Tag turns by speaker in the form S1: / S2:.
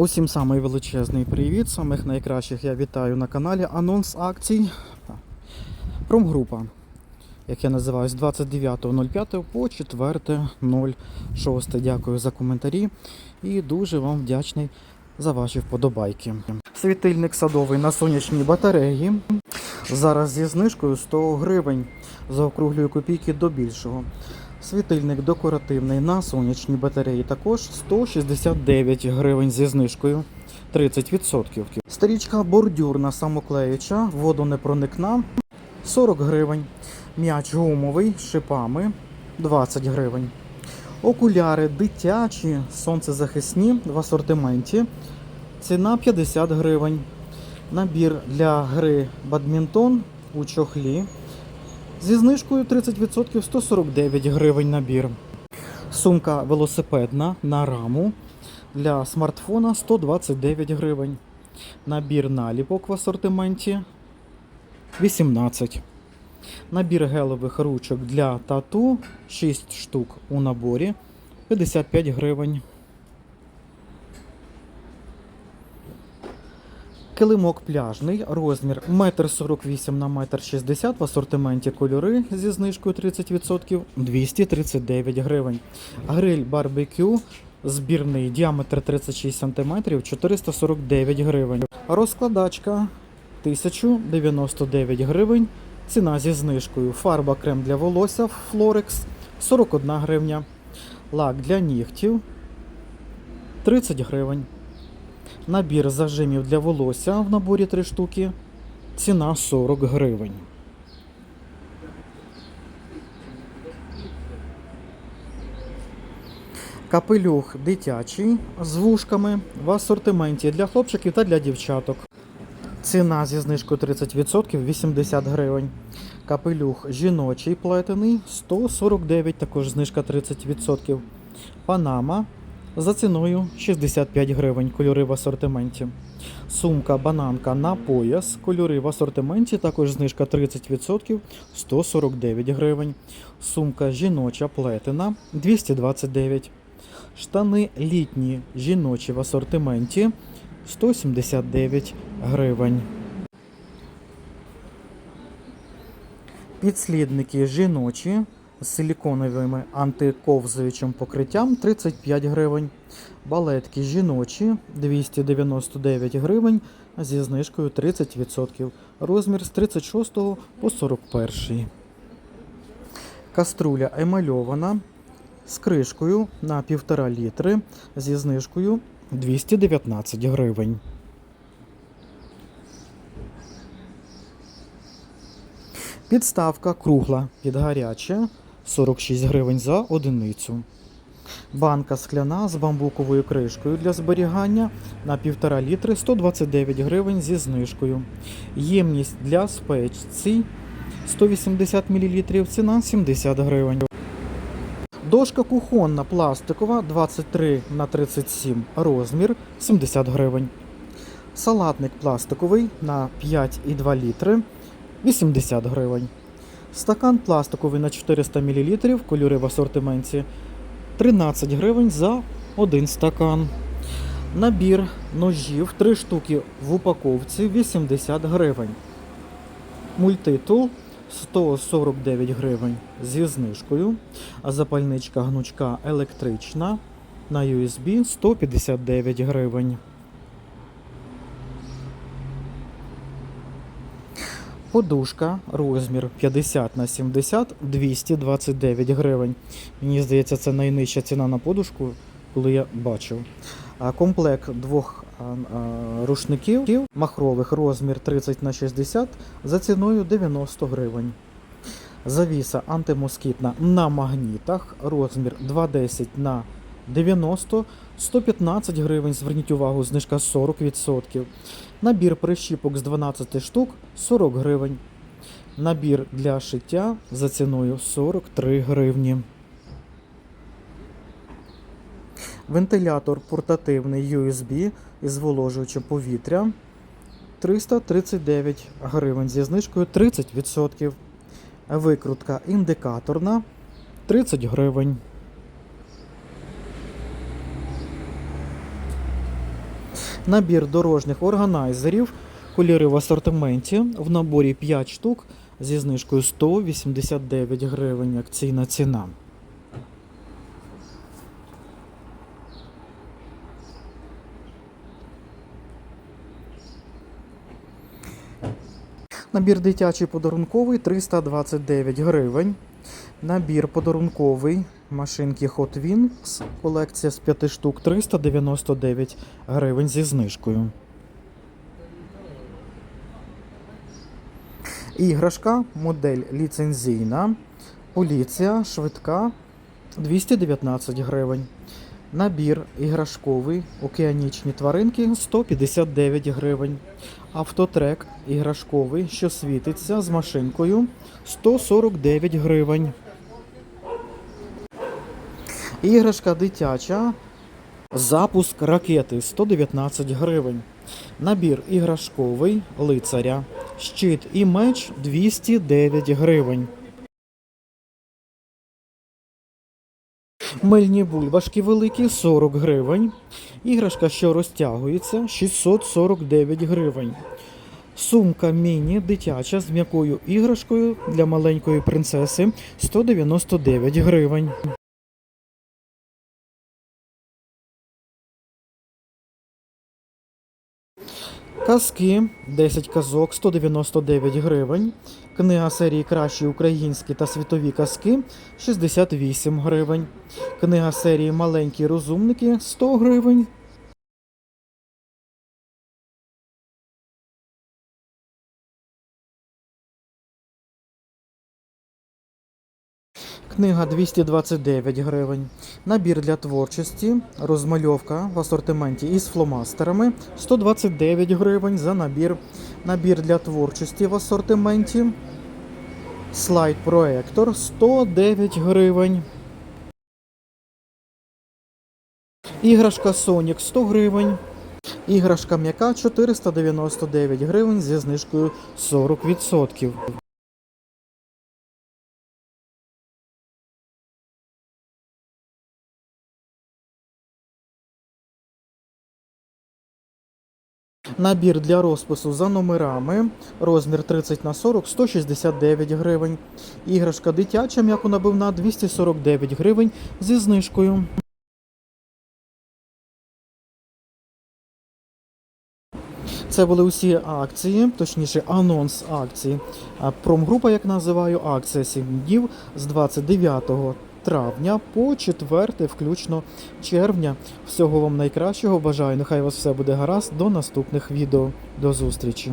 S1: Усім самий величезний привіт. Самих найкращих я вітаю на каналі. Анонс акцій Промгрупа, як я називаю, з 29.05 по 4.06. Дякую за коментарі і дуже вам вдячний за ваші вподобайки. Світильник садовий на сонячній батареї. Зараз зі знижкою 100 гривень. Заокруглюю копійки до більшого. Світильник декоративний на сонячній батареї також 169 гривень зі знижкою 30%. Стрічка бордюрна самоклеюча, водонепроникна 40 гривень. М'яч гумовий з шипами 20 гривень. Окуляри дитячі, сонцезахисні в асортименті. Ціна 50 гривень. Набір для гри бадмінтон у чохлі Зі знижкою 30% 149 гривень набір. Сумка велосипедна на раму для смартфона 129 гривень. Набір наліпок в асортименті 18. Набір гелевих ручок для тату 6 штук у наборі 55 гривень. Килимок пляжний, розмір 1,48 на 1,60 м в асортименті кольори зі знижкою 30% 239 гривень. Гриль барбекю збірний діаметр 36 см 449 гривень. Розкладачка 1099 гривень. Ціна зі знижкою. Фарба крем для волосся Florex 41 гривня. Лак для нігтів 30 гривень. Набір зажимів для волосся в наборі 3 штуки. Ціна 40 гривень. Капелюх дитячий з вушками в асортименті для хлопчиків та для дівчаток. Ціна зі знижкою 30% 80 гривень. Капелюх жіночий плетений 149, також знижка 30%. Панама за ціною 65 гривень, кольори в асортименті. Сумка бананка на пояс, кольори в асортименті, також знижка 30%, 149 гривень. Сумка жіноча плетена 229. Штани літні жіночі в асортименті 179 гривень. Підслідники жіночі з силіконовими антиковзуючим покриттям 35 гривень. Балетки жіночі 299 гривень зі знижкою 30%. Розмір з 36 по 41. Каструля емальована з кришкою на 1,5 літри зі знижкою 219 гривень. Підставка кругла під гаряче 46 гривень за одиницю. Банка скляна з бамбуковою кришкою для зберігання на 1,5 літри 129 гривень зі знижкою. Ємність для спецій 180 мл, ціна 70 гривень. Дошка кухонна пластикова 23 на 37 розмір 70 гривень. Салатник пластиковий на 5,2 літри 80 гривень. Стакан пластиковий на 400 мл, кольори в асортименті 13 гривень за один стакан. Набір ножів 3 штуки в упаковці 80 гривень. Мультитул 149 гривень зі знижкою. А запальничка гнучка електрична на USB 159 гривень. Подушка, розмір 50 на 70 229 гривень. Мені здається, це найнижча ціна на подушку, коли я бачив. Комплект двох рушників махрових розмір 30 на 60 за ціною 90 гривень. Завіса антимоскітна на магнітах, розмір 210 на 90 115 гривень. Зверніть увагу, знижка 40%. Набір прищіпок з 12 штук 40 гривень. Набір для шиття за ціною 43 гривні. Вентилятор портативний USB із зволожуючим повітря 339 гривень зі знижкою 30%. Викрутка індикаторна 30 гривень. Набір дорожніх органайзерів, кольори в асортименті. В наборі 5 штук зі знижкою 189 гривень. Акційна ціна. Набір дитячий подарунковий 329 гривень. Набір подарунковий машинки Hot Wheels. Колекція з 5 штук 399 гривень зі знижкою. Іграшка, модель ліцензійна. Поліція швидка 219 гривень. Набір іграшковий, океанічні тваринки 159 гривень. Автотрек іграшковий, що світиться з машинкою 149 гривень. Іграшка дитяча. Запуск ракети 119 гривень. Набір іграшковий лицаря. Щит і меч 209 гривень. Мильні бульбашки великі 40 гривень. Іграшка, що розтягується 649 гривень. Сумка міні дитяча з м'якою іграшкою для маленької принцеси 199 гривень. Казки 10 казок 199 гривень. Книга серії Кращі українські та світові казки 68 гривень. Книга серії Маленькі розумники 100 гривень. Книга 229 гривень. Набір для творчості, розмальовка в асортименті із фломастерами 129 гривень за набір. Набір для творчості в асортименті. Слайд проектор 109 гривень. Іграшка Sonic 100 гривень. Іграшка м'яка 499 гривень зі знижкою 40%. Набір для розпису за номерами. Розмір 30 на 40 169 гривень. Іграшка дитяча м'яконабивна 249 гривень зі знижкою. Це були усі акції, точніше, анонс акції. Промгрупа, як називаю, акція 7 днів з 29 травня по 4 включно червня. Всього вам найкращого. Бажаю, нехай у вас все буде гаразд. До наступних відео. До зустрічі.